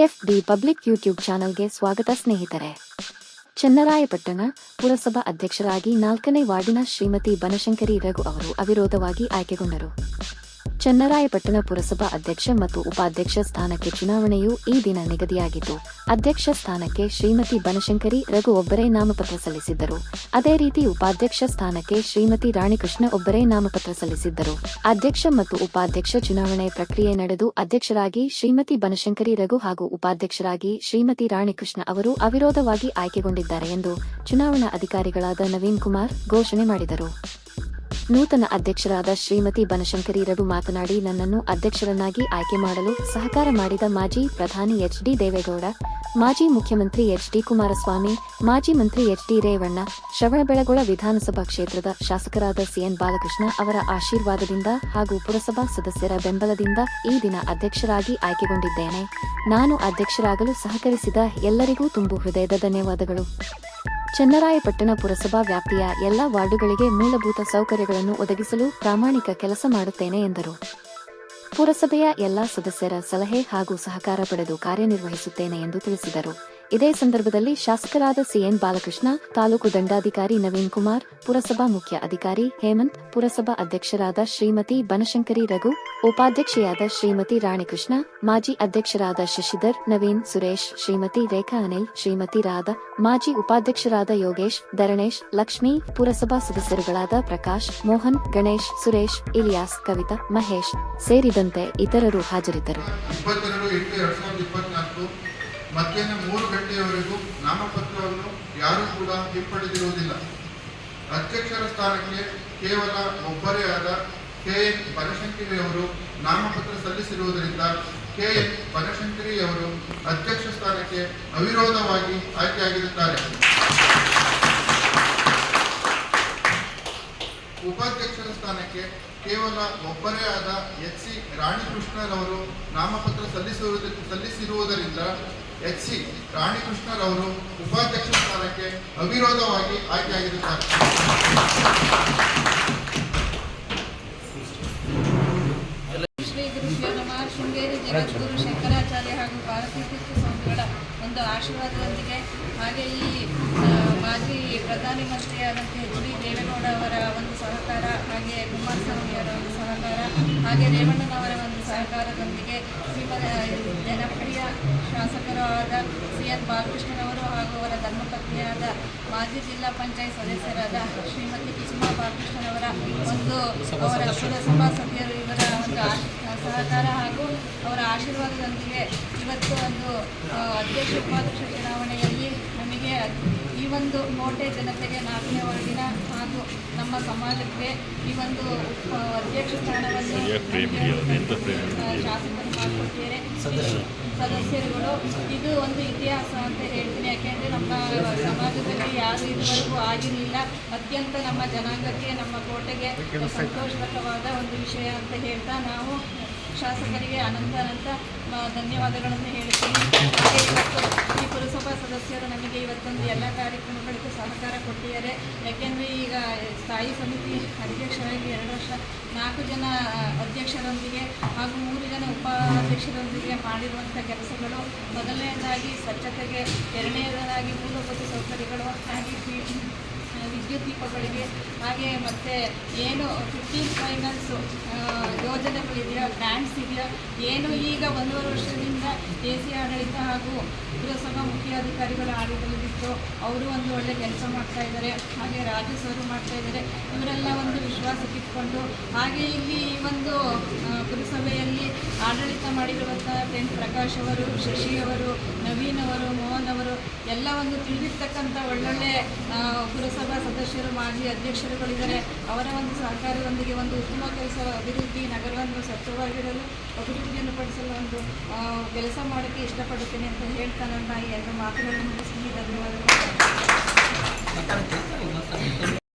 F D public YouTube ಚಾನಲ್ಗೆ ಸ್ವಾಗತ ಸ್ನೇಹಿತರೆ. ಚನ್ನರಾಯಪಟ್ಟಣ ಪುರಸಭಾ ಅಧ್ಯಕ್ಷರಾಗಿ ನಾಲ್ಕನೇ ವಾರ್ಡಿನ ಶ್ರೀಮತಿ ಬನಶಂಕರಿ ರಘು ಅವರು ಅವಿರೋಧವಾಗಿ ಆಯ್ಕೆಗೊಂಡರು. ಚನ್ನರಾಯಪಟ್ಟಣ ಪುರಸಭಾ ಅಧ್ಯಕ್ಷ ಮತ್ತು ಉಪಾಧ್ಯಕ್ಷ ಸ್ಥಾನಕ್ಕೆ ಚುನಾವಣೆಯು ಈ ದಿನ ನಿಗದಿಯಾಗಿತ್ತು ಅಧ್ಯಕ್ಷ ಸ್ಥಾನಕ್ಕೆ ಶ್ರೀಮತಿ ಬನಶಂಕರಿ ರಘು ಒಬ್ಬರೇ ನಾಮಪತ್ರ ಸಲ್ಲಿಸಿದ್ದರು. ಅದೇ ರೀತಿ ಉಪಾಧ್ಯಕ್ಷ ಸ್ಥಾನಕ್ಕೆ ಶ್ರೀಮತಿ ರಾಣಿಕೃಷ್ಣ ಒಬ್ಬರೇ ನಾಮಪತ್ರ ಸಲ್ಲಿಸಿದ್ದರು. ಅಧ್ಯಕ್ಷ ಮತ್ತು ಉಪಾಧ್ಯಕ್ಷ ಚುನಾವಣೆ ಪ್ರಕ್ರಿಯೆ ನಡೆದು ಅಧ್ಯಕ್ಷರಾಗಿ ಶ್ರೀಮತಿ ಬನಶಂಕರಿ ರಘು ಹಾಗೂ ಉಪಾಧ್ಯಕ್ಷರಾಗಿ ಶ್ರೀಮತಿ ರಾಣಿಕೃಷ್ಣ ಅವರು ಅವಿರೋಧವಾಗಿ ಆಯ್ಕೆಗೊಂಡಿದ್ದಾರೆ ಎಂದು ಚುನಾವಣಾ ಅಧಿಕಾರಿಗಳಾದ ನವೀನ್ ಕುಮಾರ್ ಘೋಷಣೆ ಮಾಡಿದರು. ನೂತನ ಅಧ್ಯಕ್ಷರಾದ ಶ್ರೀಮತಿ ಬನಶಂಕರಿ ರಘು ಮಾತನಾಡಿ, ನನ್ನನ್ನು ಅಧ್ಯಕ್ಷರನ್ನಾಗಿ ಆಯ್ಕೆ ಮಾಡಲು ಸಹಕಾರ ಮಾಡಿದ ಮಾಜಿ ಪ್ರಧಾನಿ ಎಚ್ ಡಿ ದೇವೇಗೌಡ, ಮಾಜಿ ಮುಖ್ಯಮಂತ್ರಿ ಎಚ್ ಡಿ ಕುಮಾರಸ್ವಾಮಿ, ಮಾಜಿ ಮಂತ್ರಿ ಎಚ್ ಡಿ ರೇವಣ್ಣ, ಶ್ರವಣಬೆಳಗೊಳ ವಿಧಾನಸಭಾ ಕ್ಷೇತ್ರದ ಶಾಸಕರಾದ ಸಿಎನ್ ಬಾಲಕೃಷ್ಣ ಅವರ ಆಶೀರ್ವಾದದಿಂದ ಹಾಗೂ ಪುರಸಭಾ ಸದಸ್ಯರ ಬೆಂಬಲದಿಂದ ಈ ದಿನ ಅಧ್ಯಕ್ಷರಾಗಿ ಆಯ್ಕೆಗೊಂಡಿದ್ದೇನೆ. ನಾನು ಅಧ್ಯಕ್ಷರಾಗಲು ಸಹಕರಿಸಿದ ಎಲ್ಲರಿಗೂ ತುಂಬು ಹೃದಯದ ಧನ್ಯವಾದಗಳು. ಚನ್ನರಾಯಪಟ್ಟಣ ಪುರಸಭಾ ವ್ಯಾಪ್ತಿಯ ಎಲ್ಲ ವಾರ್ಡುಗಳಿಗೆ ಮೂಲಭೂತ ಸೌಕರ್ಯಗಳನ್ನು ಒದಗಿಸಲು ಪ್ರಾಮಾಣಿಕ ಕೆಲಸ ಮಾಡುತ್ತೇನೆ ಎಂದರು. ಪುರಸಭೆಯ ಎಲ್ಲ ಸದಸ್ಯರ ಸಲಹೆ ಹಾಗೂ ಸಹಕಾರ ಪಡೆದು ಕಾರ್ಯನಿರ್ವಹಿಸುತ್ತೇನೆ ಎಂದು ತಿಳಿಸಿದರು. ಇದೇ ಸಂದರ್ಭದಲ್ಲಿ ಶಾಸಕರಾದ ಸಿಎನ್ ಬಾಲಕೃಷ್ಣ, ತಾಲೂಕು ದಂಡಾಧಿಕಾರಿ ನವೀನ್ ಕುಮಾರ್, ಪುರಸಭಾ ಮುಖ್ಯ ಅಧಿಕಾರಿ ಹೇಮಂತ್, ಪುರಸಭಾ ಅಧ್ಯಕ್ಷರಾದ ಶ್ರೀಮತಿ ಬನಶಂಕರಿ ರಘು, ಉಪಾಧ್ಯಕ್ಷೆಯಾದ ಶ್ರೀಮತಿ ರಾಣಿಕೃಷ್ಣ, ಮಾಜಿ ಅಧ್ಯಕ್ಷರಾದ ಶಶಿಧರ್, ನವೀನ್ ಸುರೇಶ್, ಶ್ರೀಮತಿ ರೇಖಾ ಅನಿಲ್, ಶ್ರೀಮತಿ ರಾಧಾ, ಮಾಜಿ ಉಪಾಧ್ಯಕ್ಷರಾದ ಯೋಗೇಶ್, ಧರಣೇಶ್, ಲಕ್ಷ್ಮಿ, ಪುರಸಭಾ ಸದಸ್ಯರುಗಳಾದ ಪ್ರಕಾಶ್, ಮೋಹನ್, ಗಣೇಶ್, ಸುರೇಶ್, ಇಲಿಯಾಸ್, ಕವಿತಾ, ಮಹೇಶ್ ಸೇರಿದಂತೆ ಇತರರು ಹಾಜರಿದ್ದರು. ಮಧ್ಯಾಹ್ನ ಮೂರು ಗಂಟೆಯವರೆಗೂ ನಾಮಪತ್ರವನ್ನು ಯಾರೂ ಕೂಡ ಹಿಂಪಡೆದಿರುವುದಿಲ್ಲ. ಅಧ್ಯಕ್ಷರ ಸ್ಥಾನಕ್ಕೆ ಕೇವಲ ಒಬ್ಬರೇ ಆದ ಕೆ. ಎನ್. ಬನಶಂಕರಿ ಅವರು ನಾಮಪತ್ರ ಸಲ್ಲಿಸಿರುವುದರಿಂದ ಕೆ. ಎನ್. ಬನಶಂಕರಿ ಅವರು ಅಧ್ಯಕ್ಷ ಸ್ಥಾನಕ್ಕೆ ಅವಿರೋಧವಾಗಿ ಆಯ್ಕೆಯಾಗಿರುತ್ತಾರೆ. ಉಪಾಧ್ಯಕ್ಷರ ಸ್ಥಾನಕ್ಕೆ ಕೇವಲ ಒಬ್ಬರೇ ಆದ ಎಚ್ ಸಿ ರಾಣಿಕೃಷ್ಣರವರು ನಾಮಪತ್ರ ಸಲ್ಲಿಸಿರುವುದ ಸಲ್ಲಿಸಿರುವುದರಿಂದ ಎಚ್ ಸಿ ರಾಣಿಕೃಷ್ಣರವರು ಉಪಾಧ್ಯಕ್ಷ ಸ್ಥಾನಕ್ಕೆ ಅವಿರೋಧವಾಗಿ ಆಯ್ಕೆಯಾಗಿರುತ್ತಾರೆ. ಶ್ರೀ ಜಗದ್ಗುರು ಶಂಕರಾಚಾರ್ಯ ಹಾಗೂ ಭಾರತೀಯ ಸ್ವಾಮಿಗಳ ಒಂದು ಆಶೀರ್ವಾದದೊಂದಿಗೆ ಹಾಗೆ ಈ ಮಾಜಿ ಪ್ರಧಾನಿ ಮಂತ್ರಿಯಾದಂಥ ಎಚ್ ಡಿ ದೇವೇಗೌಡ ಅವರ ಒಂದು ಸಹಕಾರ, ಹಾಗೆ ಕುಮಾರಸ್ವಾಮಿ ಅವರ ಒಂದು ಸಹಕಾರ, ಹಾಗೆ ರೇವಣ್ಣನವರ ಒಂದು ಸಹಕಾರದೊಂದಿಗೆ ಶ್ರೀಮದ ಶಾಸಕರು ಆದ ಸಿ ಎನ್ ಬಾಲಕೃಷ್ಣನವರು ಹಾಗೂ ಅವರ ಧರ್ಮಪತ್ನಿಯಾದ ಮಾಜಿ ಜಿಲ್ಲಾ ಪಂಚಾಯತ್ ಸದಸ್ಯರಾದ ಶ್ರೀಮತಿ ಕುಸುಮಾ ಬಾಲಕೃಷ್ಣನವರ ಒಂದು ಅವರ ಪುರಸಭಾ ಸಭ್ಯರು ಇವರ ಒಂದು ಸಹಕಾರ ಹಾಗೂ ಅವರ ಆಶೀರ್ವಾದದೊಂದಿಗೆ ಇವತ್ತು ಒಂದು ಅಧ್ಯಕ್ಷ ಉಪಾಧ್ಯಕ್ಷ ಚುನಾವಣೆಯಲ್ಲಿ ನಮಗೆ ಈ ಒಂದು ಕೋಟೆ ಜನತೆಗೆ ನಾಲ್ಕನೇ ವಾರ್ಡಿನ ಹಾಗೂ ನಮ್ಮ ಸಮಾಜಕ್ಕೆ ಈ ಒಂದು ಅಧ್ಯಕ್ಷ ಸ್ಥಾನವನ್ನು ಶಾಸಕರು ಮಾಡಿಕೊಟ್ಟಿದ್ದಾರೆ ಸದಸ್ಯರುಗಳು. ಇದು ಒಂದು ಇತಿಹಾಸ ಅಂತ ಹೇಳ್ತೀನಿ. ಯಾಕೆಂದರೆ ನಮ್ಮ ಸಮಾಜದಲ್ಲಿ ಯಾರು ಇದುವರೆಗೂ ಆಗಿರಲಿಲ್ಲ. ಅತ್ಯಂತ ನಮ್ಮ ಜನಾಂಗಕ್ಕೆ, ನಮ್ಮ ಕೋಟೆಗೆ ಸಂತೋಷಕರವಾದ ಒಂದು ವಿಷಯ ಅಂತ ಹೇಳ್ತಾ ನಾವು ಶಾಸಕರಿಗೆ ಅನಂತ ಅನಂತ ಧನ್ಯವಾದಗಳನ್ನು ಹೇಳ್ತೀನಿ. ಈ ಪುರಸಭಾ ಸದಸ್ಯರು ನಮಗೆ ಇವತ್ತೊಂದು ಎಲ್ಲ ಕಾರ್ಯಕ್ರಮಗಳಿಗೂ ಸಹಕಾರ ಕೊಟ್ಟಿದ್ದಾರೆ. ಯಾಕೆಂದರೆ ಸ್ಥಾಯಿ ಸಮಿತಿ ಅಧ್ಯಕ್ಷರಾಗಿ ಎರಡು ವರ್ಷ, ನಾಲ್ಕು ಜನ ಅಧ್ಯಕ್ಷರೊಂದಿಗೆ ಹಾಗೂ ಮೂರು ಜನ ಉಪಾಧ್ಯಕ್ಷರೊಂದಿಗೆ ಮಾಡಿರುವಂಥ ಕೆಲಸಗಳು. ಮೊದಲನೇದಾಗಿ ಸ್ವಚ್ಛತೆಗೆ, ಎರಡನೇದಾಗಿ ಮೂಲಭೂತ ಸೌಕರ್ಯಗಳು. ಹಾಗೆ ವಿದ್ಯುತ್ ದೀಪಗಳಿಗೆ, ಹಾಗೆ ಮತ್ತು ಏನು ಫಿಫ್ಟೀನ್ ಫೈನಾನ್ಸು ಯೋಜನೆಗಳಿದೆಯೋ ಗ್ರ್ಯಾಂಟ್ಸ್ ಇದೆಯಾ, ಏನು ಈಗ ಒಂದೂವರೆ ವರ್ಷದಿಂದ ಎ ಸಿ ಆಡಳಿತ ಹಾಗೂ ಪುರಸಭಾ ಮುಖ್ಯಾಧಿಕಾರಿಗಳ ಆಡಳಿತದಲ್ಲಿತ್ತು ಅವರು ಒಂದು ಒಳ್ಳೆ ಕೆಲಸ ಮಾಡ್ತಾ ಇದ್ದಾರೆ, ಹಾಗೆ ರಾಜು ಸರು ಮಾಡ್ತಾ ಇದ್ದಾರೆ, ಇವರೆಲ್ಲ ಒಂದು ವಿಶ್ವಾಸಕ್ಕಿಟ್ಕೊಂಡು ಹಾಗೆ ಇಲ್ಲಿ ಈ ಒಂದು ಆಡಳಿತ ಮಾಡಿರುವಂಥ ಟೆನ್ ಪ್ರಕಾಶ್ ಅವರು, ಶಶಿ ಅವರು, ನವೀನ್ ಅವರು, ಮೋಹನ್ ಅವರು, ಎಲ್ಲ ಒಂದು ತಿಳಿದಿರ್ತಕ್ಕಂಥ ಒಳ್ಳೊಳ್ಳೆ ಪುರಸಭಾ ಸದಸ್ಯರು, ಮಾಜಿ ಅಧ್ಯಕ್ಷರುಗಳಿದ್ದಾರೆ. ಅವರ ಒಂದು ಸಹಕಾರದೊಂದಿಗೆ ಒಂದು ಉತ್ತಮ ಕೆಲಸ ಅಭಿವೃದ್ಧಿ ನಗರವನ್ನು ಸ್ವಚ್ಛವಾಗಿರಲು ಅಭಿವೃದ್ಧಿಯನ್ನು ಪಡಿಸಲು ಒಂದು ಕೆಲಸ ಮಾಡೋಕ್ಕೆ ಇಷ್ಟಪಡುತ್ತೇನೆ ಅಂತ ಹೇಳ್ತಾ ನನ್ನ ಎರಡು ಮಾತುಗಳನ್ನು ಮುಗಿಸ್ತೀನಿ. ಧನ್ಯವಾದಗಳು.